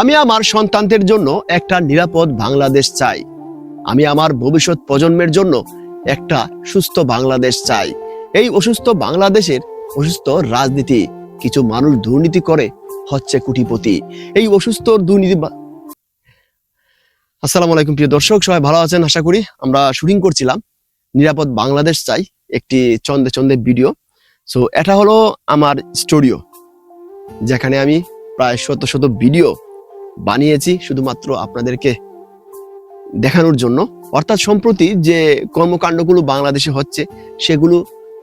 আমি আমার সন্তানদের জন্য একটা নিরাপদ বাংলাদেশ চাই। আমি আমার ভবিষ্যৎ প্রজন্মের জন্য একটা সুস্থ বাংলাদেশ চাই। এই অসুস্থ বাংলাদেশের অসুস্থ রাজনীতি কিছু মানুষ দুর্নীতি করে হচ্ছে কুটিপতি। এই অসুস্থ দুর্নীতি আসসালামু আলাইকুম প্রিয় দর্শক, সবাই ভালো আছেন? আশা করি আমরা শুটিং করছিলাম। নিরাপদ বাংলাদেশ চাই, একটি চন্দে চন্দে ভিডিও। সো এটা হলো আমার স্টুডিও, যেখানে আমি প্রায় শত শত ভিডিও বানিয়েছি শুধুমাত্র আপনাদেরকে দেখানোর জন্য। অর্থাৎ সম্প্রতি যে কর্মকাণ্ডগুলো বাংলাদেশে হচ্ছে, সেগুলো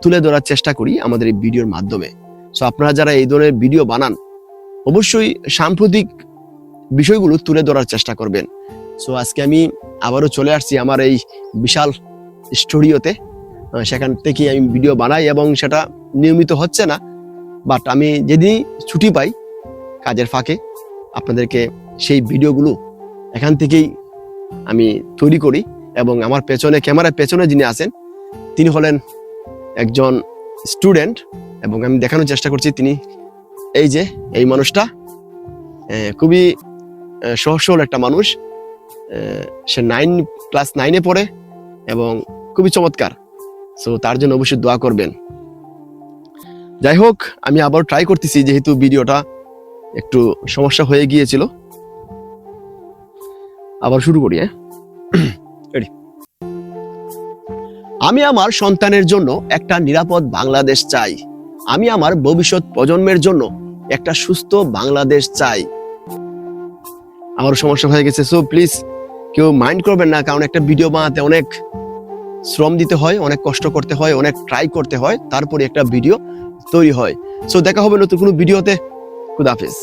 তুলে ধরার চেষ্টা করি আমাদের এই ভিডিওর মাধ্যমে। সো আপনারা যারা এই ধরনের ভিডিও বানান, অবশ্যই সাম্প্রতিক বিষয়গুলো তুলে ধরার চেষ্টা করবেন। সো আজকে আমি আবারও চলে আসছি আমার এই বিশাল স্টুডিওতে। সেখান থেকে আমি ভিডিও বানাই এবং সেটা নিয়মিত হচ্ছে না। বাট আমি যেদিন ছুটি পাই, কাজের ফাঁকে আপনাদেরকে সেই ভিডিওগুলো এখান থেকেই আমি তৈরি করি এবং আমার পেছনে, ক্যামেরার পেছনে যিনি আছেন, তিনি হলেন একজন স্টুডেন্ট এবং আমি দেখানোর চেষ্টা করছি তিনি এই যে, এই মানুষটা খুবই সরল একটা মানুষ। সে নাইন ক্লাস নাইনে পড়ে এবং খুবই চমৎকার। সো তার জন্য অবশ্যই দোয়া করবেন। যাই হোক, আমি আবার ট্রাই করতেছি, যেহেতু ভিডিওটা একটু সমস্যা হয়ে গিয়েছিল। আবার শুরু করি হ্যাঁ? আমি আমার সন্তানের জন্য একটা নিরাপদ বাংলাদেশ চাই। আমি আমার ভবিষ্যৎ প্রজন্মের জন্য একটা সুস্থ বাংলাদেশ চাই। আমার সমস্যা হয়ে গেছে সো প্লিজ কেউ মাইন্ড করবেন না, কারণ একটা ভিডিও বানাতে অনেক শ্রম দিতে হয়, অনেক কষ্ট করতে হয়, অনেক ট্রাই করতে হয়, তারপরে একটা ভিডিও তৈরি হয়। সো দেখা হবে নতুন কোনো ভিডিওতে খুদাফিজ